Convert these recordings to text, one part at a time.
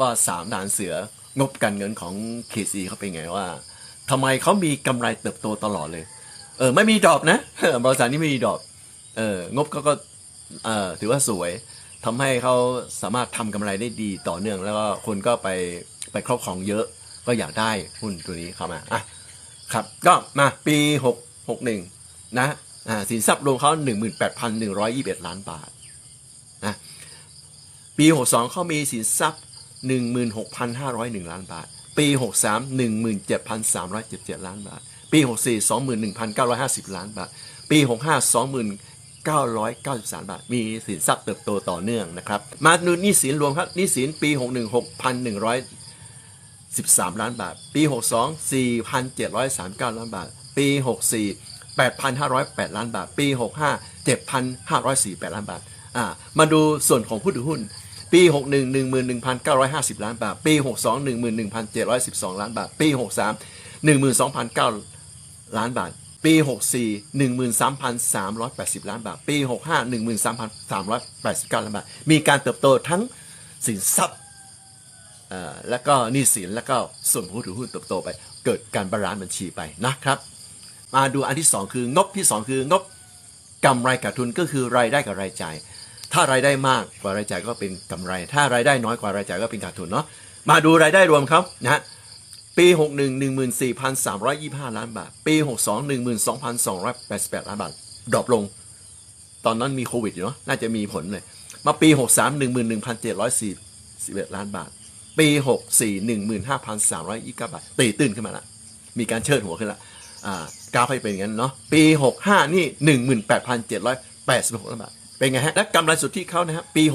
ว่าสามด่านเสืองบการเงินของ KC เขาเป็นไงว่าทำไมเขามีกำไรเติบโตตลอดเลย เออ ไม่มีดรอปนะบริษัทนี้ไม่มีดรอปเอองบเขาก็เออถือว่าสวยทำให้เขาสามารถทำกำไรได้ดีต่อเนื่อง แล้วก็คนก็ไปไปครอบครองเยอะ ก็อยากได้หุ้นตัวนี้เข้ามาอะครับก็มาปี6 6 1นะอ่าสินทรัพย์รวมเขา18,121 ล้านบาทนะปี 62เขามีสินทรัพย์ 16,501 ล้านบาท ปี 63 17,377 ล้านบาท ปี 64 21,950 ล้านบาท ปี 65 2993 บาท มีสินทรัพย์เติบโตต่อเนื่องนะครับ มาดูหนี้สินรวมครับหนี้สินปี 61 6,113 ล้านบาท ปี 62 4,739 ล้านบาท ปี 64 8,508 ล้านบาท ปี 65 7,548 ล้านบาท อ่า มาดูส่วนของผู้ถือหุ้น ปี 61 11,950 ล้านบาท ปี 62 11,712 ล้านบาท ปี 63 12,900 ล้านบาท ปี 64 13,380 ล้านบาท ปี 65 13,389 ล้านบาท มีการเติบโตทั้งสินทรัพย์แล้วก็หนี้สินแล้วก็ส่วนผู้ถือหุ้นเติบโตไป เกิดการบาลานซ์บัญชีไปนะครับ มาดูอันที่ 2 คืองบที่ 2 คืองบกำไรขาดทุนก็คือรายได้กับรายจ่าย ถ้ารายได้มากกว่ารายจ่ายก็เป็นกำไร ถ้ารายได้น้อยกว่ารายจ่ายก็เป็นขาดทุนเนาะมาดูรายได้รวมครับนะฮะปี 61 14,325 ล้านบาท ปี 62 12,288 ล้านบาท ดรอปลง ตอนนั้นมีโควิดอยู่เนาะน่าจะมีผลเลย มาปี 63 11,741 ล้านบาท ปี 64 15,329 บาทตีตื้นขึ้นมาละมีการเชิดหัวขึ้นละอ่ากราฟให้เป็นอย่างนั้นเนาะปี 65 นี่ 18,786 ล้านบาท เป็นไงฮะ และกำไรสุทธิเขานะฮะปี 61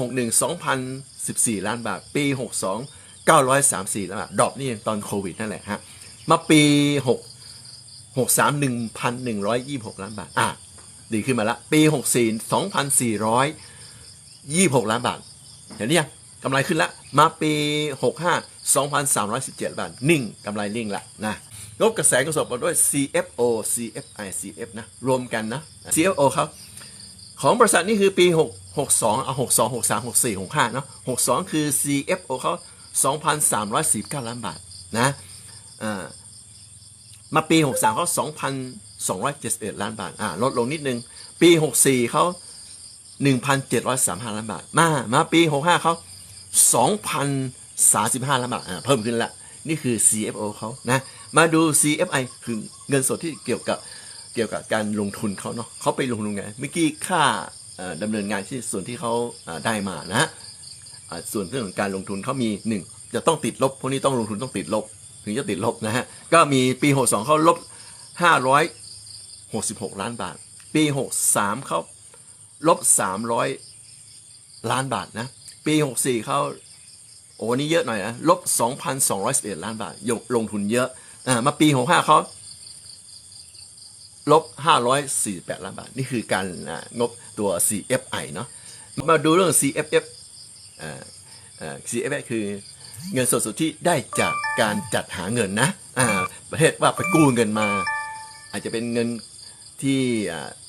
2,014 ล้านบาท ปี 62 934ล้านบาทดรอปนี่ตอนโควิดนั่นแหละฮะ มาปี 6 63 1,126 ล้านบาท อะ ดีขึ้นมาละ ปี 64 2,426 ล้านบาท เห็นยังกำไรขึ้นละ มาปี 65 2,317 บาท นิ่งกำไรนิ่งละนะงบกระแสกระสบมาด้วย CFO CFI CF นะ รวมกันนะ CFO ครับ ของบริษัทนี่คือปี 6 62เอา62 63 64 65เนาะ62 คือ CFO เขา2,349 ล้านบาทนะอ่ามาปี 63เขา2,271 ล้านบาทอ่าลดลงนิดนึง ปี 64เขา1,735 ล้านบาท มา มาปี 65เขา2,035 ล้านบาทอ่าเพิ่มขึ้นละ นี่คือ CFO เขานะ มาดู CFI คือเงินสดที่เกี่ยวกับ เกี่ยวกับการลงทุนเขาเนาะเขาไปลงทุนไงเมื่อกี้ค่าเอ่อดำเนินงานที่ส่วนที่เขาได้มานะฮะส่วนเรื่องของการลงทุนเขามีหนึ่งจะต้องติดลบพวกนี้ต้องลงทุนต้องติดลบ ถึงจะติดลบนะฮะก็มีปี 62เขาลบ 566 ล้านบาท ปี 63เขาลบ 300 ล้านบาทนะปี 64เขาโอ้นี่เยอะหน่อยนะลบ 2,211 ล้านบาทลงทุนเยอะอ่ามาปี 65เขา ลบ 548 ล้านบาท นี่คือการงบตัว CFI เนาะมาดูเรื่อง CFF อ่อ CFF คือเงินสดสุทธิได้จากการจัดหาเงินนะอ่าประเภทว่าไปกู้เงินมา อาจจะเป็นเงินที่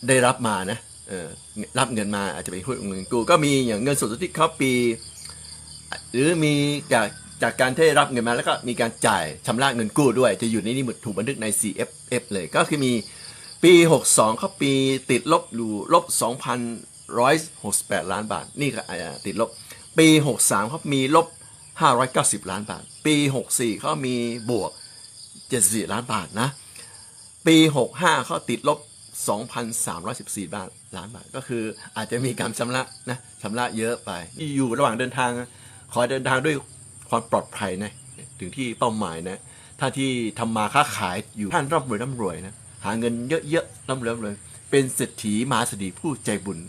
ได้รับมานะรับเงินมาอาจจะเป็นหุ้นเงินกู้ก็มีอย่างเงินสดสุทธิเขาปี หรือมีจากจากการที่ได้รับเงินมาแล้วก็มีการจ่ายชำระเงินกู้ด้วย จะอยู่ในนี้หมดถูกบันทึกใน CFF เลยก็คือมี ปี 62เขาปีติดลบอยู่ลบ 2,168 ล้านบาท นี่ก็อ่าติดลบ ปี 63เขามีลบ 590 ล้านบาท ปี 64เขามีบวก 74 ล้านบาทนะ ปี 65เขาติดลบ 2,314 บาทล้านบาท ก็คืออาจจะมีการชำระนะชำระเยอะไป อยู่ระหว่างเดินทาง ขอเดินทางด้วยความปลอดภัยนะ ถึงที่เป้าหมายนะ ถ้าที่ทำมาค้าขายอยู่ท่านร่ำรวยร่ำรวยนะ หาเงินเยอะๆล้ำเลิมเลย เป็นเศรษฐีมหาเศรษฐีผู้ใจบุญ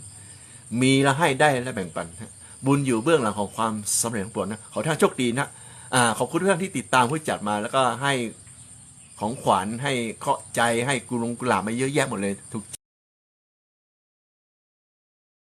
มีแล้วให้ได้และแบ่งปันฮะบุญอยู่เบื้องหลังของความสำเร็จของปวงนะขอท่านโชคดีนะอ่าขอบคุณทุกท่านที่ติดตามผู้จัดมา แล้วก็ให้ของขวัญให้เคาะใจให้กุลงกุหลาบมาเยอะแยะหมดเลย ถูกใจ